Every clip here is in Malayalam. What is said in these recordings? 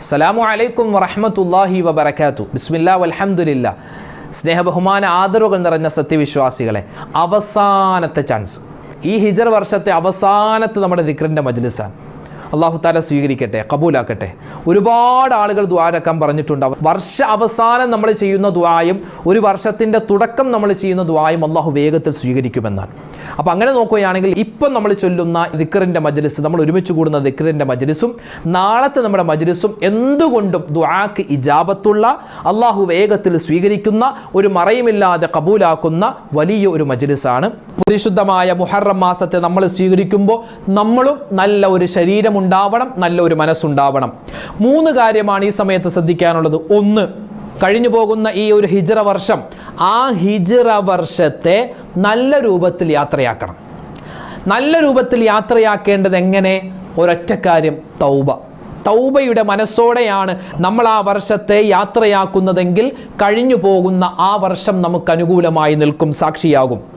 സലാമു അലൈക്കും വറഹമത്തല്ലാഹി വബർക്കാത്തു ബിസ്മില്ലാ വലഹമുല്ല സ്നേഹബഹുമാന ആദരവുകൾ നിറഞ്ഞ സത്യവിശ്വാസികളെ അവസാനത്തെ ചാൻസ് ഈ ഹിജർ വർഷത്തെ അവസാനത്തെ നമ്മുടെ ദിക്റിന്റെ മജ്ലിസാണ്. അള്ളാഹു താല സ്വീകരിക്കട്ടെ കബൂലാക്കട്ടെ. ഒരുപാട് ആളുകൾ ദ്വാരക്കാൻ പറഞ്ഞിട്ടുണ്ട്. വർഷ അവസാനം നമ്മൾ ചെയ്യുന്ന ദ്വായും ഒരു വർഷത്തിന്റെ തുടക്കം നമ്മൾ ചെയ്യുന്ന ദ്വായും അള്ളാഹു വേഗത്തിൽ സ്വീകരിക്കുമെന്നാണ്. അപ്പോൾ അങ്ങനെ നോക്കുകയാണെങ്കിൽ ഇപ്പം നമ്മൾ ചൊല്ലുന്ന ദിക്കറിന്റെ മജ്ലിസ് നമ്മൾ ഒരുമിച്ച് കൂടുന്ന ദിക്കറിന്റെ മജ്ലിസും നാളത്തെ നമ്മുടെ മജ്ലിസും എന്തുകൊണ്ടും ദ്വാക്ക് ഇജാബത്തുള്ള അള്ളാഹു വേഗത്തിൽ സ്വീകരിക്കുന്ന ഒരു മറയുമില്ലാതെ കബൂലാക്കുന്ന വലിയ ഒരു മജ്ലിസാണ്. പരിശുദ്ധമായ മുഹറം മാസത്തെ നമ്മൾ സ്വീകരിക്കുമ്പോൾ നമ്മളും നല്ല ഒരു ശരീരമുണ്ടാവണം നല്ല ഒരു മനസ്സുണ്ടാവണം. മൂന്ന് കാര്യമാണ് ഈ സമയത്ത് ശ്രദ്ധിക്കാനുള്ളത്. ഒന്ന് കഴിഞ്ഞു പോകുന്ന ഈ ഒരു ഹിജറ വർഷം ആ ഹിജറ വർഷത്തെ നല്ല രൂപത്തിൽ യാത്രയാക്കണം. നല്ല രൂപത്തിൽ യാത്രയാക്കേണ്ടത് എങ്ങനെ? ഒരൊറ്റ കാര്യം തൗബ. തൗബയുടെ മനസ്സോടെയാണ് നമ്മൾ ആ വർഷത്തെ യാത്രയാക്കുന്നതെങ്കിൽ കഴിഞ്ഞു പോകുന്ന ആ വർഷം നമുക്ക് അനുകൂലമായി നിൽക്കും സാക്ഷിയാകും.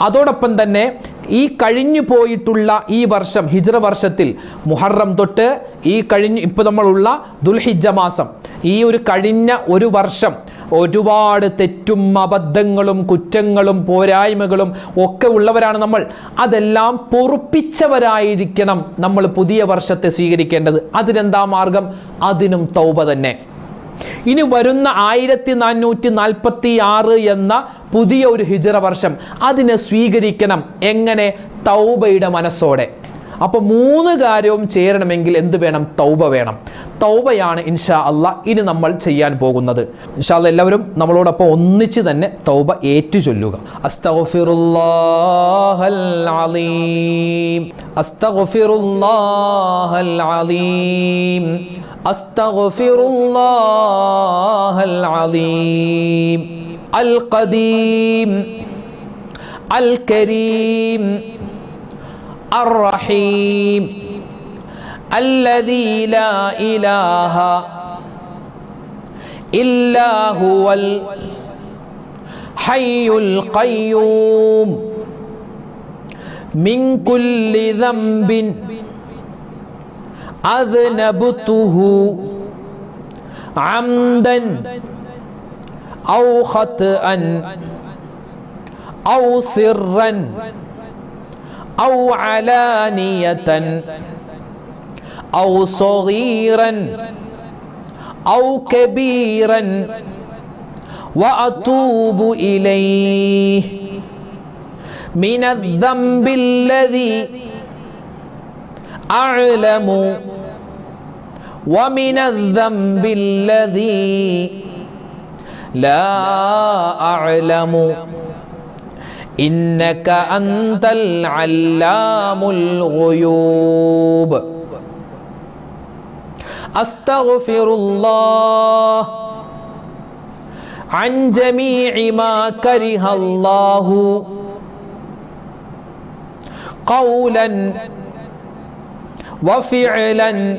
അതോടൊപ്പം തന്നെ ഈ കഴിഞ്ഞു പോയിട്ടുള്ള ഈ വർഷം ഹിജ്ര വർഷത്തിൽ മുഹറം തൊട്ട് ഈ കഴിഞ്ഞ് ഇപ്പോൾ നമ്മളുള്ള ദുൽഹിജ മാസം ഈ ഒരു കഴിഞ്ഞ ഒരു വർഷം ഒരുപാട് തെറ്റും അബദ്ധങ്ങളും കുറ്റങ്ങളും പോരായ്മകളും ഒക്കെ ഉള്ളവരാണ് നമ്മൾ. അതെല്ലാം പൊറുപ്പിച്ചവരായിരിക്കണം നമ്മൾ പുതിയ വർഷത്തെ സ്വീകരിക്കേണ്ടത്. അതിനെന്താ മാർഗം? അതിനും തൗബ തന്നെ. ഇനി വരുന്ന ആയിരത്തി നാനൂറ്റി നാൽപ്പത്തി ആറ് എന്ന പുതിയ ഒരു ഹിജറ വർഷം അതിനെ സ്വീകരിക്കണം എങ്ങനെ? തൗബയുടെ മനസ്സോടെ. അപ്പോൾ മൂന്ന് കാര്യവും ചേരണമെങ്കിൽ എന്ത് വേണം? തൗബ വേണം. തൗബയാണ് ഇൻഷാ അല്ല ഇനി നമ്മൾ ചെയ്യാൻ പോകുന്നത്. ഇൻഷാ അല്ല എല്ലാവരും നമ്മളോടൊപ്പം ഒന്നിച്ച് തന്നെ തൗബ ഏറ്റു ചൊല്ലുക. അസ്തഗ്ഫിറുല്ലാഹൽ അലീം. أستغفر الله العظيم القديم الكريم الرحيم الذي لا إله إلا هو الحي القيوم من كل ذنب أذنبته عمدا أو خطأ أو سرا أو علانية أو صغيرا أو كبيرا وأتوب إليه من الذنب الذي أعلم. ومن الذنب الذي لا أعلم. إنك أنت العلام الغيوب. أستغفر الله عن جميع ما كره الله. قولا وفعلا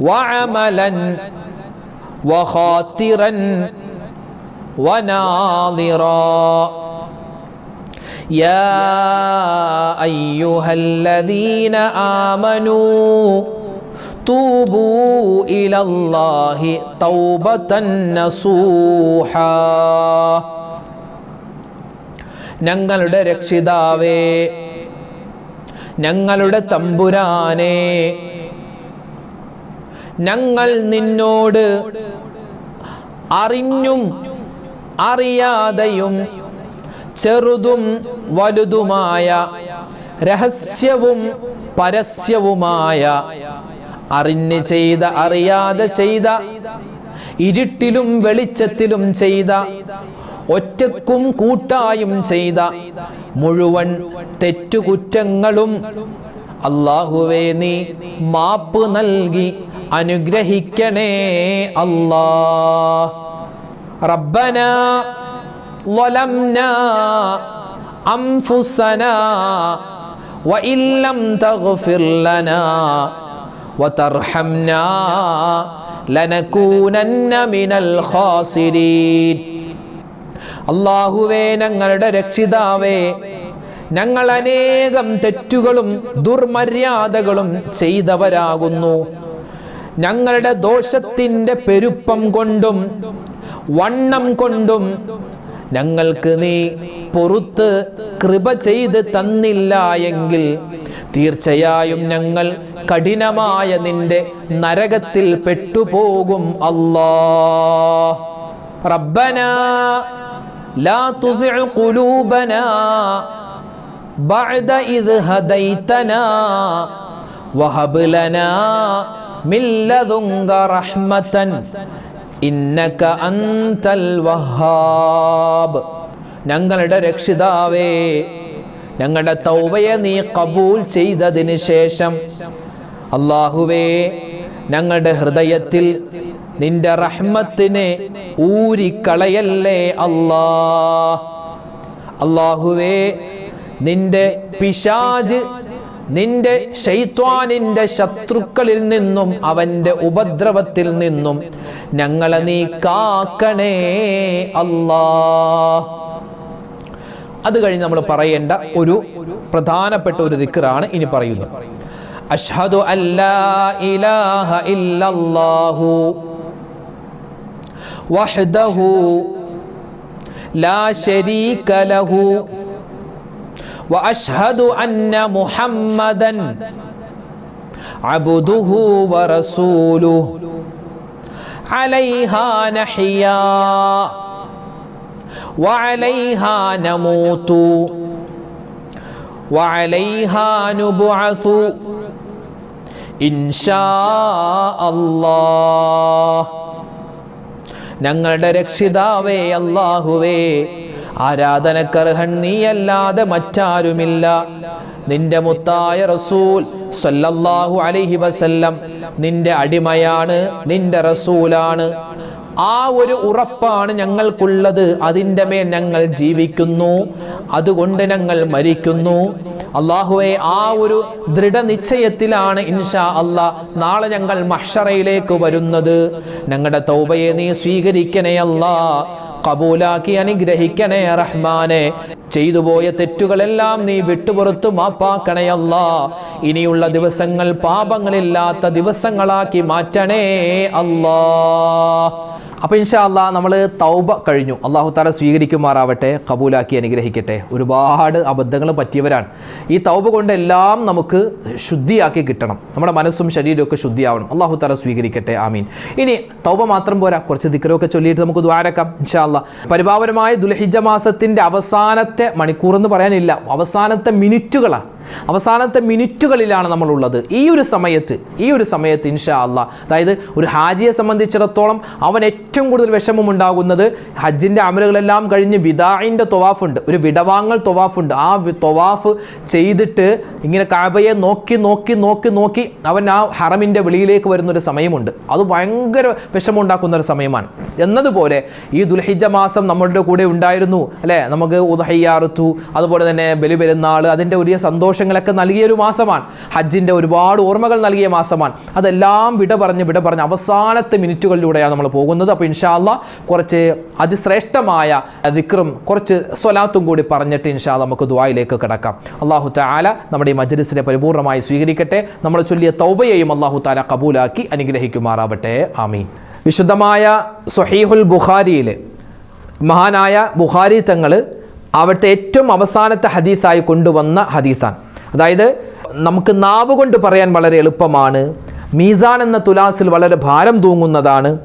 وعملا وخاطرا وناظرا يا ايها الذين امنوا توبوا الى الله توبه نصوحا ഞങ്ങളുടെ രക്ഷിതാവേ ഞങ്ങളുടെ തമ്പുരാനെ. ഞങ്ങൾ നിന്നോട് അറിഞ്ഞും അറിയാതെയും ചെറുതും വലുതുമായ രഹസ്യവും പരസ്യവുമായ അറിഞ്ഞ് ചെയ്ത അറിയാതെ ചെയ്ത ഇരുട്ടിലും വെളിച്ചത്തിലും ചെയ്ത ഒറ്റക്കും കൂട്ടായും ചെയ്ത മുഴുവൻ തെറ്റുകുറ്റങ്ങളും അള്ളാഹുവേ നീ മാപ്പ് നൽകി അനുഗ്രഹിക്കണേ അല്ലാ റബ്ബന ظلمنا أنفسنا وإن لم تغفر لنا وترحمنا لنكونن من الخاسرين അള്ളാഹുവേ ഞങ്ങളുടെ രക്ഷിതാവേ ഞങ്ങൾ അനേകം തെറ്റുകളും ദുർമര്യാദകളും ചെയ്തവരാകുന്നു. ഞങ്ങളുടെ ദോഷത്തിന്റെ പെരുപ്പം കൊണ്ടും വണ്ണം കൊണ്ടും ഞങ്ങൾക്ക് നീ പൊറുത്ത് കൃപ ചെയ്ത് തന്നില്ല എങ്കിൽ തീർച്ചയായും ഞങ്ങൾ കഠിനമായ നിന്റെ നരകത്തിൽ പെട്ടുപോകും അല്ലാ റബ്ബന ലാ തുസിഉ ഖുലൂബനാ ബഅദ ഹദൈതനാ വഹബ് ലനാ മിൻ റഹ്മതൻ ഇന്നക വഹാബ് ഞങ്ങളുടെ രക്ഷിതാവേ ഞങ്ങളുടെ തൗബയെ നീ കബൂൽ ചെയ്തതിന് ശേഷം അള്ളാഹുവേ ഞങ്ങളുടെ ഹൃദയത്തിൽ നിന്റെ റഹ്മത്തിനെ ഊരിക്കളയല്ലേ അല്ലാ? അള്ളാഹുവേ നിന്റെ പിശാജ് നിന്റെ ഷെയ്ത്വാനിന്റെ ശത്രുക്കളിൽ നിന്നും അവന്റെ ഉപദ്രവത്തിൽ നിന്നും ഞങ്ങളെ നീ കാക്കണേ അല്ലാ. അത് കഴിഞ്ഞ് നമ്മൾ പറയേണ്ട ഒരു പ്രധാനപ്പെട്ട ഒരു ദിക്റാണ് ഇനി പറയുന്നത്. അഷ്ഹദു അല്ലാ ഇലാഹ ഇല്ലല്ലാഹു. وحده لا شريك له واشهد ان محمدا عبده ورسوله عليها نحيا وعليها نموت وعليها نبعث ان شاء الله ഞങ്ങളുടെ രക്ഷിതാവേ അല്ലാഹുവേ ആരാധനക്കർഹൻ നീയല്ലാതെ മറ്റാരുമില്ല. നിന്റെ മുത്തായ റസൂൽ സല്ലല്ലാഹു അലൈഹി വസല്ലം നിന്റെ അടിമയാണ് നിന്റെ റസൂലാണ്. ആ ഒരു ഉറപ്പാണ് ഞങ്ങൾക്കുള്ളത്. അതിന്റെ മേൽ ഞങ്ങൾ ജീവിക്കുന്നു. അതുകൊണ്ട് ഞങ്ങൾ മരിക്കുന്നു. അള്ളാഹുവെ ആ ഒരു ദൃഢനിശ്ചയത്തിലാണ് ഇൻഷാ അള്ളാ നാളെ ഞങ്ങൾ മഷറയിലേക്ക് വരുന്നത്. ഞങ്ങളുടെ തൗബയെ നീ സ്വീകരിക്കണേ അല്ലാ കബൂലാക്കി അനുഗ്രഹിക്കണേ റഹ്മാനെ. ചെയ്തു പോയ തെറ്റുകളെല്ലാം നീ വിട്ടുപുറത്തു മാപ്പാക്കണയല്ല ഇനിയുള്ള ദിവസങ്ങൾ പാപങ്ങളില്ലാത്ത ദിവസങ്ങളാക്കി മാറ്റണേ അല്ലാ അപ്പൊ ഇൻഷാ അല്ല നമ്മൾ തൗബ കഴിഞ്ഞു. അള്ളാഹു താല സ്വീകരിക്കുമാറാവട്ടെ കബൂലാക്കി അനുഗ്രഹിക്കട്ടെ. ഒരുപാട് അബദ്ധങ്ങൾ പറ്റിയവരാണ്. ഈ തൗബ കൊണ്ട് എല്ലാം നമുക്ക് ശുദ്ധിയാക്കി കിട്ടണം. നമ്മുടെ മനസ്സും ശരീരവും ഒക്കെ ശുദ്ധിയാവണം. അള്ളാഹു താല സ്വീകരിക്കട്ടെ. ആമീൻ. ഇനി തൗബ മാത്രം പോരാ. കുറച്ച് ദിക്കറൊക്കെ ചൊല്ലിയിട്ട് നമുക്ക് ദ്വാരക്കാം ഇൻഷാ അല്ല. പരിപാവനമായ ദുൽഹിജ മാസത്തിന്റെ അവസാനത്തെ മണിക്കൂർ എന്ന് പറയാനില്ല. അവസാനത്തെ മിനിറ്റുകളാണ് അവസാനത്തെ മിനിറ്റുകളിലാണ് നമ്മളുള്ളത്. ഈ ഒരു സമയത്ത് ഈ ഒരു സമയത്ത് ഇൻഷാ അല്ല. അതായത് ഒരു ഹാജിയെ സംബന്ധിച്ചിടത്തോളം അവൻ ഏറ്റവും കൂടുതൽ വിഷമമുണ്ടാകുന്നത് ഹജ്ജിന്റെ അമലുകളെല്ലാം കഴിഞ്ഞ് വിദായിന്റെ തൊവാഫുണ്ട്. ഒരു വിടവാങ്ങൽ തൊവാഫുണ്ട്. ആ തൊവാഫ് ചെയ്തിട്ട് ഇങ്ങനെ കാബയെ നോക്കി നോക്കി നോക്കി നോക്കി അവൻ ആ ഹറമിന്റെ വെളിയിലേക്ക് വരുന്നൊരു സമയമുണ്ട്. അത് ഭയങ്കര വിഷമമുണ്ടാക്കുന്ന ഒരു സമയമാണ്. എന്നതുപോലെ ഈ ദുൽഹിജ മാസം നമ്മളുടെ കൂടെ ഉണ്ടായിരുന്നു. അല്ലേ? നമുക്ക് ഉദഹയ്യാറുത്തു അതുപോലെ തന്നെ ബലിപെരുന്നാൾ അതിന്റെ വലിയ സന്തോഷങ്ങളൊക്കെ നൽകിയ ഒരു മാസമാണ്. ഹജ്ജിന്റെ ഒരുപാട് ഓർമ്മകൾ നൽകിയ മാസമാണ്. അതെല്ലാം വിട പറഞ്ഞ് വിട പറഞ്ഞ് അവസാനത്തെ മിനിറ്റുകളിലൂടെയാണ് നമ്മൾ പോകുന്നത്. അപ്പോൾ ഇൻഷാല്ല കുറച്ച് അതിശ്രേഷ്ഠമായ ദിക്റും കുറച്ച് സ്വലാത്തും കൂടി പറഞ്ഞിട്ട് ഇൻഷാല്ല നമുക്ക് ദുആയിലേക്ക് കിടക്കാം. അള്ളാഹു താല നമ്മുടെ ഈ മജ്ലിസിനെ പരിപൂർണമായി സ്വീകരിക്കട്ടെ. നമ്മൾ ചൊല്ലിയ തൗബയെയും അള്ളാഹു താല കബൂലാക്കി അനുഗ്രഹിക്കുമാറാവട്ടെ. ആമീൻ. വിശുദ്ധമായ സൊഹീഹുൽ ബുഖാരിയിലെ മഹാനായ ബുഖാരി തങ്ങൾ അവിടുത്തെ ഏറ്റവും അവസാനത്തെ ഹദീസായി കൊണ്ടുവന്ന ഹദീസാണ്. അതായത് നമുക്ക് നാവ് കൊണ്ട് പറയാൻ വളരെ എളുപ്പമാണ്. മീസാൻ എന്ന തുലാസിൽ വളരെ ഭാരം തൂങ്ങുന്നതാണ്.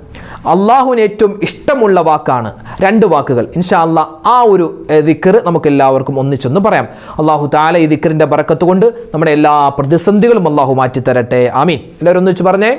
അള്ളാഹുവിന് ഏറ്റവും ഇഷ്ടമുള്ള വാക്കാണ് രണ്ട് വാക്കുകൾ. ഇൻഷാ അല്ലാ ആ ഒരു ദിക്കർ നമുക്ക് എല്ലാവർക്കും ഒന്നിച്ചൊന്ന് പറയാം. അള്ളാഹു താല ഈ ദിക്കറിന്റെ ബറക്കത്ത് കൊണ്ട് നമ്മുടെ എല്ലാ പ്രതിസന്ധികളും അള്ളാഹു മാറ്റിത്തരട്ടെ. ആമീൻ. എല്ലാവരും ഒന്നിച്ച് പറഞ്ഞേ.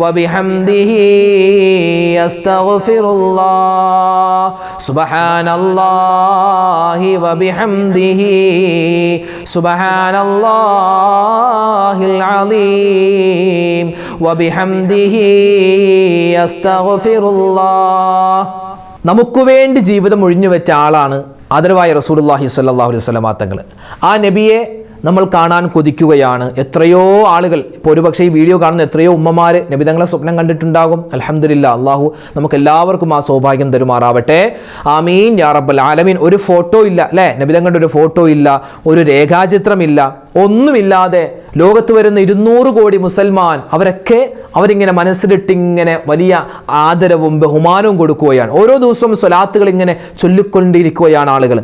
وبحمده أستغفر الله سبحان الله وبحمده سبحان الله العظيم وبحمده أستغفر الله നമുക്ക് വേണ്ടി ജീവിതം ഒഴിഞ്ഞു വെച്ച ആളാണ് ആദരവായ റസൂലുള്ളാഹി സ്വല്ലല്ലാഹു അലൈഹി വസല്ലമ തങ്ങൾ ആ നബിയെ നമ്മൾ കാണാൻ കൊതിക്കുകയാണ്. എത്രയോ ആളുകൾ ഇപ്പോൾ ഒരുപക്ഷെ ഈ വീഡിയോ കാണുന്ന എത്രയോ ഉമ്മമാർ നബിതങ്ങളെ സ്വപ്നം കണ്ടിട്ടുണ്ടാകും. അലഹമില്ല അള്ളാഹു നമുക്ക് എല്ലാവർക്കും ആ സൗഭാഗ്യം തരുമാറാവട്ടെ. ആമീൻ. യാ റബ്ബൽ ആലമീൻ. ഒരു ഫോട്ടോ ഇല്ല അല്ലേ? നബിതങ്ങളുടെ ഒരു ഫോട്ടോ ഇല്ല ഒരു രേഖാചിത്രമില്ല ഒന്നുമില്ലാതെ ലോകത്ത് വരുന്ന ഇരുന്നൂറ് കോടി മുസൽമാൻ അവരൊക്കെ അവരിങ്ങനെ മനസ്സിലിട്ടിങ്ങനെ വലിയ ആദരവും ബഹുമാനവും കൊടുക്കുകയാണ്. ഓരോ ദിവസവും സ്വലാത്തുകൾ ഇങ്ങനെ ചൊല്ലിക്കൊണ്ടിരിക്കുകയാണ് ആളുകൾ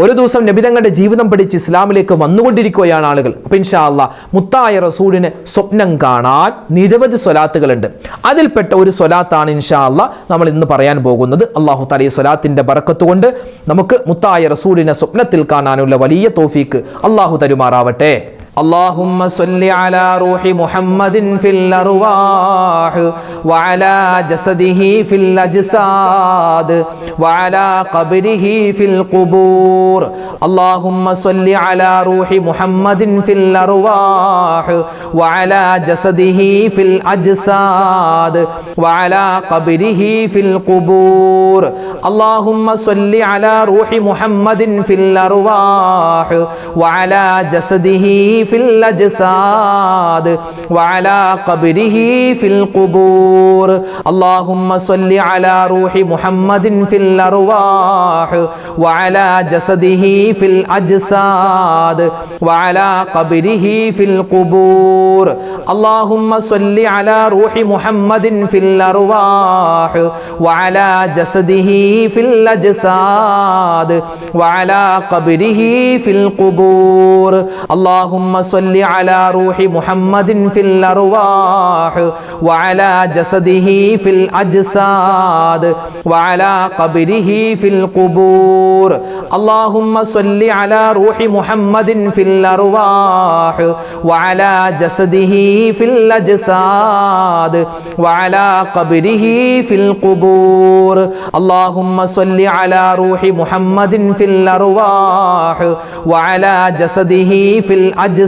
ഒരു ദിവസം നബിതങ്ങളുടെ ജീവിതം പഠിച്ച് ഇസ്ലാമിലേക്ക് വന്നുകൊണ്ടിരിക്കുകയാണ് ആളുകൾ. അപ്പം ഇൻഷാ അല്ലാ മുത്തായ റസൂലിന് സ്വപ്നം കാണാൻ നിരവധി സ്വലാത്തുകളുണ്ട്. അതിൽപ്പെട്ട ഒരു സ്വലാത്താണ് ഇൻഷാ അല്ലാ നമ്മൾ ഇന്ന് പറയാൻ പോകുന്നത്. അള്ളാഹു തലയെ സ്വലാത്തിന്റെ ബറക്കത്തുകൊണ്ട് നമുക്ക് മുത്തായ റസൂലിനെ സ്വപ്നത്തിൽ കാണാനുള്ള വലിയ തോഫീക്ക് അള്ളാഹു തരുമാറാവട്ടെ. اللهم صل على روح محمد في الأرواح وعلى جسده في الأجساد وعلى قبره في القبور. اللهم صل على روح محمد في الأرواح وعلى جسده في الأجساد وعلى قبره في القبور. اللهم صل على روح محمد في الأرواح وعلى جسده في الأجساد وعلى قبره في القبور. اللهم صل على روح محمد في الأرواح وعلى جسده في الأجساد وعلى قبره في القبور. اللهم صل على روح محمد في الأرواح وعلى جسده في الأجساد وعلى قبره في القبور. اللهم صل على روح محمد في الأرواح وعلى جسده في الأجساد وعلى قبره في القبور. اللهم صل على روح محمد في الأرواح وعلى جسده في الأجساد وعلى قبره في القبور. اللهم صل على روح محمد في الأرواح وعلى جسده في الأجساد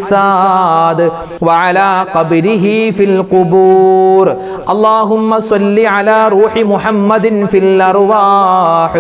وعلى قبره في القبور. اللهم صل على روح محمد في الأرواح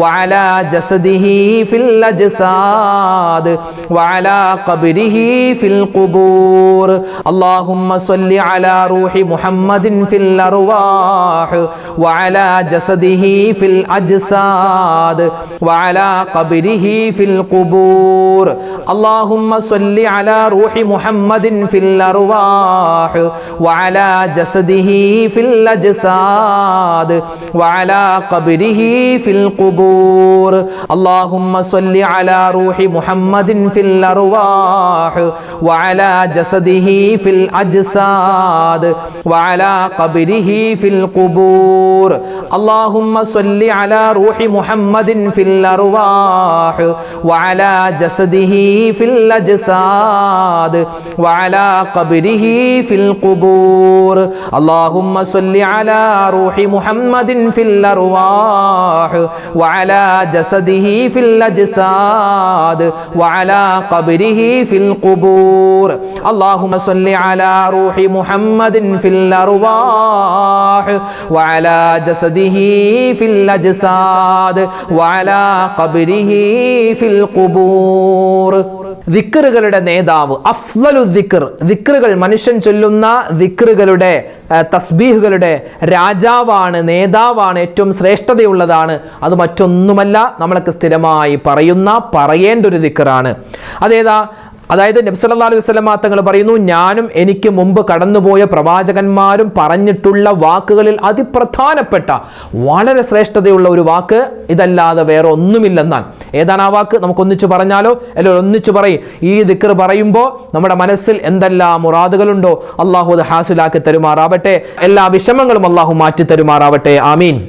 وعلى جسده في الأجساد وعلى قبره في القبور. اللهم صل على روح محمد في الأرواح وعلى جسده في الأجساد وعلى قبره في القبور. اللهم صل على على روح محمد في الأرواح وعلى جسده في الأجساد وعلى قبره في القبور. اللهم صل على روح محمد في الأرواح وعلى جسده في الأجساد وعلى قبره في القبور. اللهم صل على روح محمد في الأرواح وعلى جسده في الأجساد وعلى قبره في القبور. اللهم صل على روح محمد في الأرواح وعلى جسده في الأجساد وعلى قبره في القبور. اللهم صل على روح محمد في الأرواح وعلى جسده في الأجساد وعلى قبره في القبور. ദിക്കറുകളുടെ നേതാവ് അഫ്ലലു ദിക്കർ ദിക്കറുകൾ മനുഷ്യൻ ചൊല്ലുന്ന ദിക്കറുകളുടെ തസ്ബീഹുകളുടെ രാജാവാണ് നേതാവാണ് ഏറ്റവും ശ്രേഷ്ഠതയുള്ളതാണ്. അത് മറ്റൊന്നുമല്ല നമ്മൾക്ക് സ്ഥിരമായി പറയുന്ന പറയേണ്ട ഒരു ദിക്കറാണ് അതേതാ അതായത് നബ്സല്ലാ അലൈഹി വസ്ലമ തങ്ങൾ പറയുന്നു ഞാനും എനിക്ക് മുമ്പ് കടന്നുപോയ പ്രവാചകന്മാരും പറഞ്ഞിട്ടുള്ള വാക്കുകളിൽ അതിപ്രധാനപ്പെട്ട വളരെ ശ്രേഷ്ഠതയുള്ള ഒരു വാക്ക് ഇതല്ലാതെ വേറെ ഒന്നുമില്ലെന്നാണ്. ഏതാണ് ആ വാക്ക്? നമുക്ക് ഒന്നിച്ചു പറഞ്ഞാലോ? അല്ലെങ്കിൽ ഒന്നിച്ചു പറയും. ഈ ദിക്കർ പറയുമ്പോൾ നമ്മുടെ മനസ്സിൽ എന്തെല്ലാം മുറാദുകളുണ്ടോ? അള്ളാഹു അത് ഹാസിലാക്കി തരുമാറാവട്ടെ. എല്ലാ വിഷമങ്ങളും അള്ളാഹു മാറ്റി തരുമാറാവട്ടെ ആമീൻ.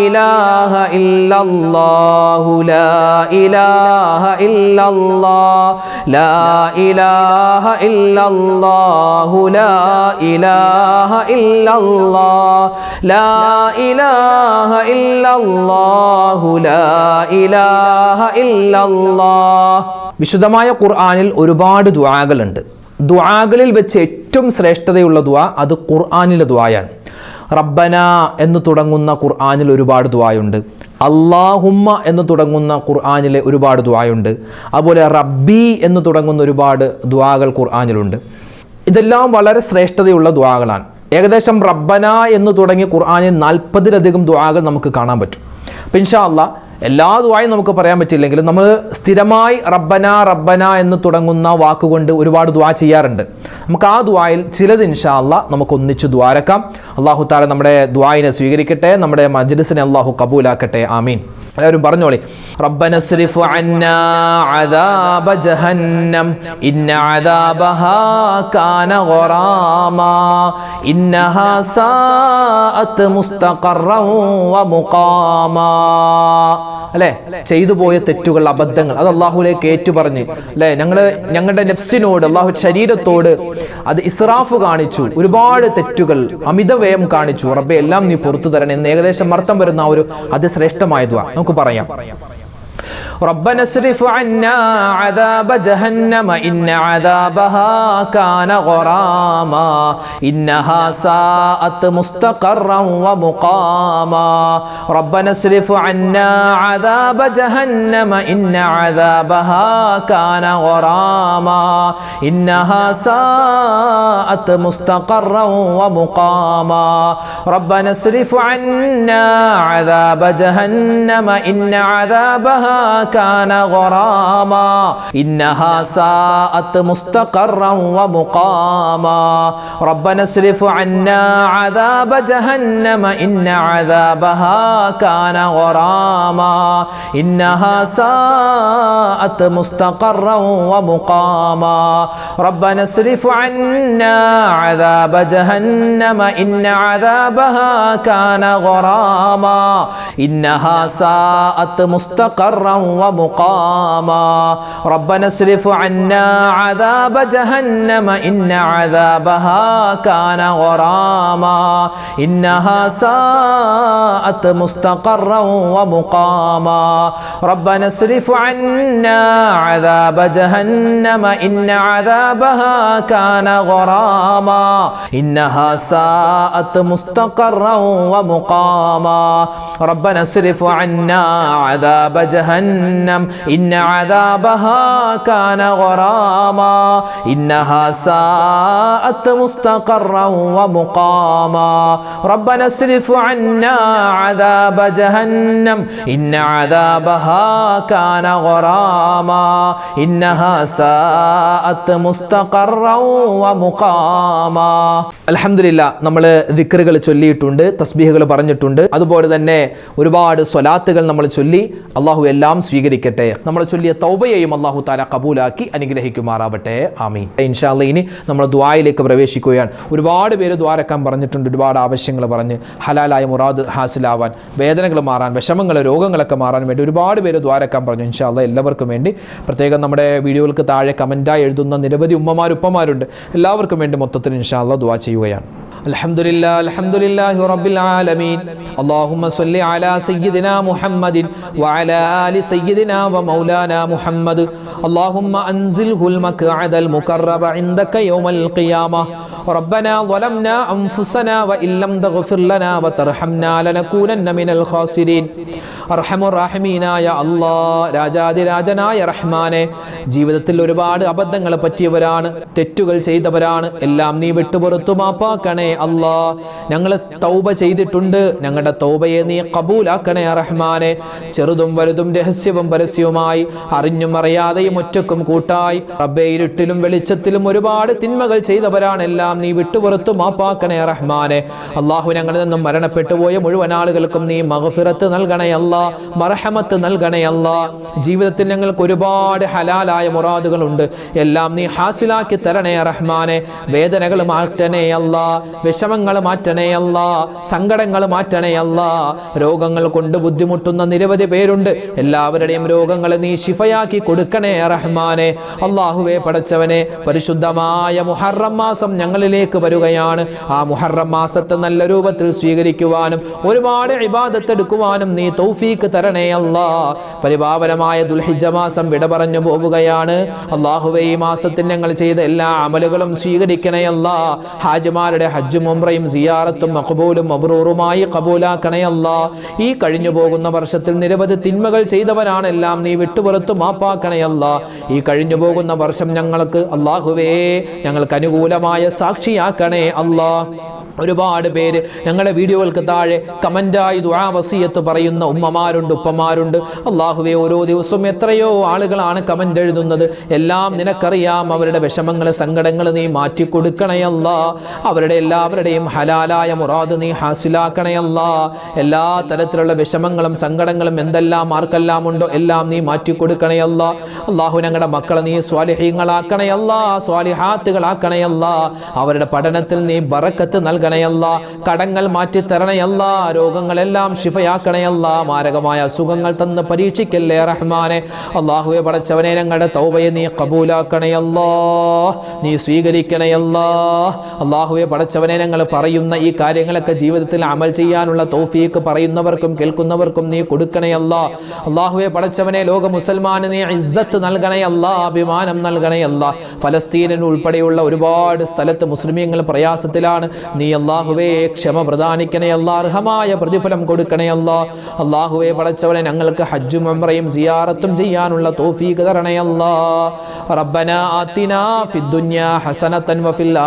إله إلا الله لا إله إلا الله لا إله إلا الله لا إله إلا الله لا إله إلا الله لا إله إلا الله വിശുദ്ധമായ ഖുർആനിൽ ഒരുപാട് ദുആകളുണ്ട് ദുആകളിൽ വെച്ച് ഏറ്റവും ശ്രേഷ്ഠതയുള്ള ദുആ അത് ഖുർആനിലെ ദുആയാണ് റബ്ബന എന്ന് തുടങ്ങുന്ന ഖുർആാനിൽ ഒരുപാട് ദുആയുണ്ട്. അള്ളാഹുമ്മ എന്ന് തുടങ്ങുന്ന ഖുർആാനിലെ ഒരുപാട് ദുആയുണ്ട്. അതുപോലെ റബ്ബി എന്ന് തുടങ്ങുന്ന ഒരുപാട് ദുആകൾ ഖുർആാനിലുണ്ട്. ഇതെല്ലാം വളരെ ശ്രേഷ്ഠതയുള്ള ദുആകളാണ്. ഏകദേശം റബ്ബന എന്ന് തുടങ്ങിയ ഖുർആാനിൽ നാൽപ്പതിലധികം ദുആകൾ നമുക്ക് കാണാൻ പറ്റും. അപ്പം ഇൻഷാ അല്ലാ എല്ലാ ദുവായും നമുക്ക് പറയാൻ പറ്റില്ലെങ്കിലും നമ്മൾ സ്ഥിരമായി റബ്ബന റബ്ബന എന്ന് തുടങ്ങുന്ന വാക്കുകൊണ്ട് ഒരുപാട് ദുആ ചെയ്യാറുണ്ട്. നമുക്ക് ആ ദുആയിൽ ചിലത് ഇൻഷാ അല്ലാ നമുക്ക് ഒന്നിച്ച് ദ്വാരക്കാം അള്ളാഹു താല നമ്മുടെ ദുആയിനെ സ്വീകരിക്കട്ടെ നമ്മുടെ മജ്ലിസിനെ അള്ളാഹു കബൂലാക്കട്ടെ. ആമീൻ. എല്ലാവരും പറഞ്ഞോളി. അല്ലെ അന്നാ അദാബ ജഹന്നം. ഇന്ന അദാബഹാ കാന ഗറാമാ. ഇന്നഹാ സാഅത്ത് മുസ്തഖറൻ വ മുഖാമാ. അല്ലേ? ചെയ്തു പോയ തെറ്റുകൾ അബദ്ധങ്ങൾ അത് അള്ളാഹുലേക്ക് ഏറ്റുപറഞ്ഞ്. അല്ലേ? ഞങ്ങൾ ഞങ്ങളുടെ നെഫ്സിനോട് അള്ളാഹു ശരീരത്തോട് അത് ഇസ്രാഫ് കാണിച്ചു. ഒരുപാട് തെറ്റുകൾ അമിതവ്യയം കാണിച്ചു. റബ്ബെ എല്ലാം നീ പുറത്തു തരണം. എന്ന് ഏകദേശം അർത്ഥം വരുന്ന ആ ഒരു അതിശ്രേഷ്ഠമായ ദ്വാ. നമുക്ക് പറയാം. ربنا اصرف عنا عذاب جهنم إن عذابها كان غراما إنها ساءت مستقرا ومقاما. ربنا اصرف عنا عذاب جهنم إن عذابها كان غراما إنها ساءت مستقرا ومقاما. ربنا اصرف عنا عذاب جهنم إن عذابها كان غراما. إنها ساءت مستقرا ومقاما. ربنا اصرف عنا عذاب جهنم. إن عذابها كان غراما. إنها ساءت مستقرا ومقاما. ربنا اصرف عنا عذاب جهنم. إن عذابها كان غراما. إنها ساءت مستقرا ومقاما ربنا اصرف عنا عذاب جهنم إن عذابها كان غراما. إنها ساءت مستقرا ومقاما. ربنا اصرف عنا عذاب جهنم إن عذابها كان غراما. إنها ساءت مستقرا ومقاما. ربنا اصرف عنا عذاب جهنم. ജഹന്നം. ഇന്ന അദാബഹാ കാന ഗറാമ. ഇന്നഹാ സാഅത്ത് മുസ്തഖറൻ വമുഖാമ റബ്ബന അസ്രിഫ് അന്നാ അദാബ ജഹന്നം. ഇന്ന അദാബഹാ കാന ഗറാമ. ഇന്നഹാ സാഅത്ത് മുസ്തഖറൻ വമുഖാമ അൽഹംദുലില്ലാ നമ്മൾ ദിക്റുകൾ ചൊല്ലിയിട്ടുണ്ട് തസ്ബീഹുകൾ പറഞ്ഞിട്ടുണ്ട്. അതുപോലെ തന്നെ ഒരുപാട് സ്വലാത്തുകൾ നമ്മൾ ചൊല്ലി അള്ളാഹു എല്ലാം സ്വീകരിക്കട്ടെ. നമ്മൾ ചൊല്ലിയ തൗബയെയും അള്ളാഹു താല കബൂലാക്കി അനുഗ്രഹിക്കുമാറാവട്ടെ. ആമീൻ. ഇൻഷാല്ല ഇനി നമ്മൾ ദ്വായിലേക്ക് പ്രവേശിക്കുകയാണ്. ഒരുപാട് പേര് ദ്വാരക്കാൻ പറഞ്ഞിട്ടുണ്ട്. ഒരുപാട് ആവശ്യങ്ങൾ പറഞ്ഞ് ഹലാലായ മുറാദ് ഹാസിലാവാൻ വേദനകൾ മാറാൻ വിഷമങ്ങൾ രോഗങ്ങളൊക്കെ മാറാൻ വേണ്ടി ഒരുപാട് പേര് ദ്വാരക്കാൻ പറഞ്ഞു. ഇൻഷാല്ല എല്ലാവർക്കും വേണ്ടി പ്രത്യേകം നമ്മുടെ വീഡിയോകൾക്ക് താഴെ കമന്റായി എഴുതുന്ന നിരവധി ഉമ്മമാർ ഉപ്പമാരുണ്ട് എല്ലാവർക്കും വേണ്ടി മൊത്തത്തിൽ ഇൻഷാല്ല ദ്വാ ചെയ്യുകയാണ്. الحمد لله الحمد لله رب العالمين اللهم صل على سيدنا محمد وعلى آل سيدنا ومولانا محمد اللهم أنزله المقعد المقرب عندك يوم القيامة ربنا ظلمنا أنفسنا وإن لم تغفر لنا وترحمنا لنكونن من الخاسرين അർഹമുറാഹിമീനായ അള്ളാ രാജാതിരാജനായ റഹ്മാനെ ജീവിതത്തിൽ ഒരുപാട് അബദ്ധങ്ങൾ പറ്റിയവരാണ് തെറ്റുകൾ ചെയ്തവരാണ് എല്ലാം നീ വിട്ടുപുറത്തു മാപ്പാക്കണേ അള്ളാ ഞങ്ങൾ തൗബ ചെയ്തിട്ടുണ്ട്. ഞങ്ങളുടെ തൗബയെ നീ കബൂലാക്കണേ റഹ്മാനെ. ചെറുതും വലുതും രഹസ്യവും പരസ്യവുമായി അറിഞ്ഞും അറിയാതെയും ഒറ്റക്കും കൂട്ടായി റബ്ബെ ഇരുട്ടിലും വെളിച്ചത്തിലും ഒരുപാട് തിന്മകൾ ചെയ്തവരാണെല്ലാം നീ വിട്ടുപുറത്തു മാപ്പാക്കണേ റഹ്മാനെ. അള്ളാഹു ഞങ്ങളിൽ നിന്നും മരണപ്പെട്ടു പോയ മുഴുവൻ ആളുകൾക്കും നീ മഹഫിറത്ത് നൽകണേ അല്ലാ മറഹമത്ത് നൽകണേ അല്ലാ. ജീവിതത്തിൽ ഞങ്ങൾക്ക് ഒരുപാട് ഹലാലായ മുറാദുകളുണ്ട്. എല്ലാം നീ ഹാസിലാക്കി തരണേ റഹ്മാനെ. വേദനകൾ മാറ്റണേ അല്ലാ. വിഷമങ്ങൾ മാറ്റണേ അല്ലാ സങ്കടങ്ങൾ മാറ്റണേ അല്ലാ. രോഗങ്ങൾ കൊണ്ട് ബുദ്ധിമുട്ടുന്ന നിരവധി പേരുണ്ട്. എല്ലാവരുടെയും രോഗങ്ങൾ നീ ശിഫയാക്കി കൊടുക്കണേ റഹ്മാനെ. അള്ളാഹുവെ പടച്ചവനെ പരിശുദ്ധമായ മുഹറം മാസം ഞങ്ങളിലേക്ക് വരികയാണ്. ആ മുഹറം മാസത്തെ നല്ല രൂപത്തിൽ സ്വീകരിക്കുവാനും ഒരുപാട് ഇബാദത്ത് എടുക്കുവാനും നീ തൗഫീക്ക് തരണേ പരിപാവനമായ ദുൽഹിജ മാസം വിട പറഞ്ഞു പോവുകയാണ്. അള്ളാഹുവെ ഈ മാസത്തിൽ ഞങ്ങൾ ചെയ്ത എല്ലാ അമലുകളും സ്വീകരിക്കണേ അല്ലാ. ഹാജിമാരുടെ ഹജ്ജും ഉംറയും സിയാറത്തും മഖബൂലും മബ്രൂറുമായി കബൂലാക്കണയല്ല ഈ കഴിഞ്ഞു പോകുന്ന വർഷത്തിൽ നിരവധി തിന്മകൾ ചെയ്തവരാണെല്ലാം നീ വിട്ടുപുറത്തു മാപ്പാക്കണേ അല്ലാഹ് ഈ കഴിഞ്ഞു പോകുന്ന വർഷം ഞങ്ങൾക്ക് അള്ളാഹുവേ ഞങ്ങൾക്ക് അനുകൂലമായ സാക്ഷിയാക്കണേ അല്ലാ. ഒരുപാട് പേര് ഞങ്ങളുടെ വീഡിയോകൾക്ക് താഴെ കമന്റായി വസിയത്ത് പറയുന്ന ഉമ്മമാരുണ്ട് ഉപ്പമാരുണ്ട്. അള്ളാഹുവെ ഓരോ ദിവസവും എത്രയോ ആളുകളാണ് കമന്റ് എഴുതുന്നത്. എല്ലാം നിനക്കറിയാം അവരുടെ വിഷമങ്ങൾ സങ്കടങ്ങൾ നീ മാറ്റി അല്ലാഹ് അവരുടെ എല്ലാ എല്ലാവരുടെയും ഹലാലായ മുറാദ് നീ ഹാസിലാക്കണയല്ല എല്ലാ തരത്തിലുള്ള വിഷമങ്ങളും സങ്കടങ്ങളും എന്തെല്ലാം ആർക്കെല്ലാം ഉണ്ടോ എല്ലാം നീ മാറ്റിക്കൊടുക്കണയല്ല അള്ളാഹു ഞങ്ങളുടെ മക്കളെ നീ സ്വാലിഹീങ്ങളാക്കണയല്ല സ്വാലിഹാത്തുകളാക്കണയല്ല അവരുടെ പഠനത്തിൽ നീ ബറക്കത്ത് നൽകണയല്ല കടങ്ങൾ മാറ്റി തരണയല്ല രോഗങ്ങളെല്ലാം ശിഫയാക്കണയല്ല മാരകമായ അസുഖങ്ങൾ തന്ന് പരീക്ഷിക്കല്ലേ റഹ്മാനെ. അള്ളാഹുവെ പടച്ചവനെ ഞങ്ങളുടെ തൗബയെ നീ കബൂലാക്കണയല്ലോ നീ സ്വീകരിക്കണയല്ലോ അള്ളാഹുവെ പടച്ചവനെ ഞങ്ങൾ പറയുന്ന ഈ കാര്യങ്ങളൊക്കെ ജീവിതത്തിൽ അമൽ ചെയ്യാനുള്ള തൗഫീക്ക് പറയുന്നവർക്കും കേൾക്കുന്നവർക്കും നീ കൊടുക്കണയല്ല അള്ളാഹുവെ പടച്ചവനെ ലോക മുസൽമാന് നീ ഇസ്സത്ത് നൽകണയല്ല അഭിമാനം നൽകണയല്ല ഫലസ്തീനൻ ഉൾപ്പെടെയുള്ള ഒരുപാട് സ്ഥലത്ത് മുസ്ലിമീങ്ങൾ പ്രയാസത്തിലാണ്. നീ അള്ളാഹുവെ ക്ഷമ പ്രദാനിക്കണയല്ല അർഹമായ പ്രതിഫലം കൊടുക്കണയല്ല അള്ളാഹുവെ പടച്ചവനെ ഞങ്ങൾക്ക് ഹജ്ജും അമ്രയും സിയാറത്തും ചെയ്യാനുള്ള തൗഫീക്ക് തരണയല്ല റബ്ബന ആതിനാ ഫിദ്ദുനിയാ ഹസനതൻ വഫിൽ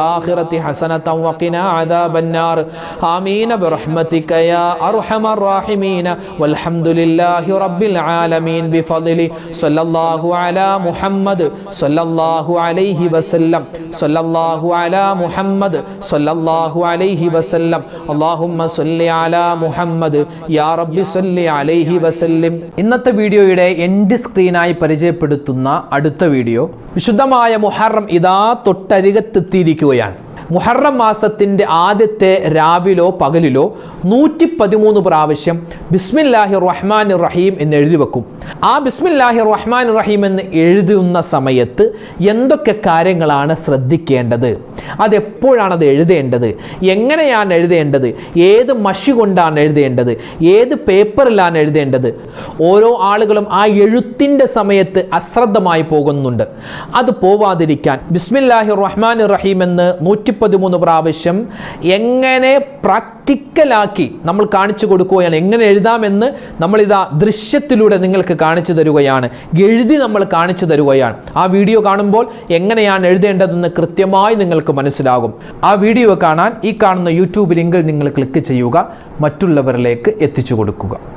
ആഖിറതി يا أرحم الراحمين. والحمد ബിറഹ്മതിക യാ അർഹമർ റഹീമീൻ വൽഹംദുലില്ലാഹി റബ്ബിൽ ആലമീൻ محمد. صلى അലാ മുഹമ്മദ് وسلم. അലൈഹി വസല്ലം على അലാ മുഹമ്മദ് الله അലൈഹി വസല്ലം അല്ലാഹുമ്മ صل അലാ മുഹമ്മദ് യാ റബ്ബി صل അലൈഹി വസല്ലം ഇന്നത്തെ വീഡിയോയുടെ എൻഡ് സ്ക്രീനായി പരിചയപ്പെടുത്തുന്ന അടുത്ത വീഡിയോ വിശുദ്ധമായ മുഹറം ഇതാ തൊട്ടരികത്തെത്തിയിരിക്കുകയാണ്. മുഹറം മാസത്തിന്റെ ആദ്യത്തെ രാവിലോ പകലിലോ നൂറ്റി പതിമൂന്ന് പ്രാവശ്യം ബിസ്മില്ലാഹി റഹ്മാൻ റഹീം എന്ന് എഴുതി വെക്കും. ആ ബിസ്മില്ലാഹി റഹ്മാൻ റഹീം എന്ന് എഴുതുന്ന സമയത്ത് എന്തൊക്കെ കാര്യങ്ങളാണ് ശ്രദ്ധിക്കേണ്ടത്? അതെപ്പോഴാണ് അത് എഴുതേണ്ടത്? എങ്ങനെയാണ് എഴുതേണ്ടത്? ഏത് മഷി കൊണ്ടാണ് എഴുതേണ്ടത്? ഏത് പേപ്പറിലാണ് എഴുതേണ്ടത്? ഓരോ ആളുകളും ആ എഴുത്തിന്റെ സമയത്ത് അശ്രദ്ധമായി പോകുന്നുണ്ട്. അത് പോവാതിരിക്കാൻ ബിസ്മില്ലാഹി റഹ്മാൻ റഹീം എന്ന് നൂറ്റി പതിമൂന്ന് പ്രാവശ്യം എങ്ങനെ പ്രാക്ടിക്കലാക്കി നമ്മൾ കാണിച്ചു കൊടുക്കുകയാണ് എങ്ങനെ എഴുതാമെന്ന് നമ്മളിതാ ദൃശ്യത്തിലൂടെ നിങ്ങൾക്ക് കാണിച്ചു തരുകയാണ്. എഴുതി നമ്മൾ കാണിച്ചു തരുകയാണ്. ആ വീഡിയോ കാണുമ്പോൾ എങ്ങനെയാണ് എഴുതേണ്ടതെന്ന് കൃത്യമായി നിങ്ങൾക്ക് മനസ്സിലാകും. ആ വീഡിയോ കാണാൻ ഈ കാണുന്ന യൂട്യൂബ് ലിങ്കിൽ നിങ്ങൾ ക്ലിക്ക് ചെയ്യുക. മറ്റുള്ളവരിലേക്ക് എത്തിച്ചു കൊടുക്കുക.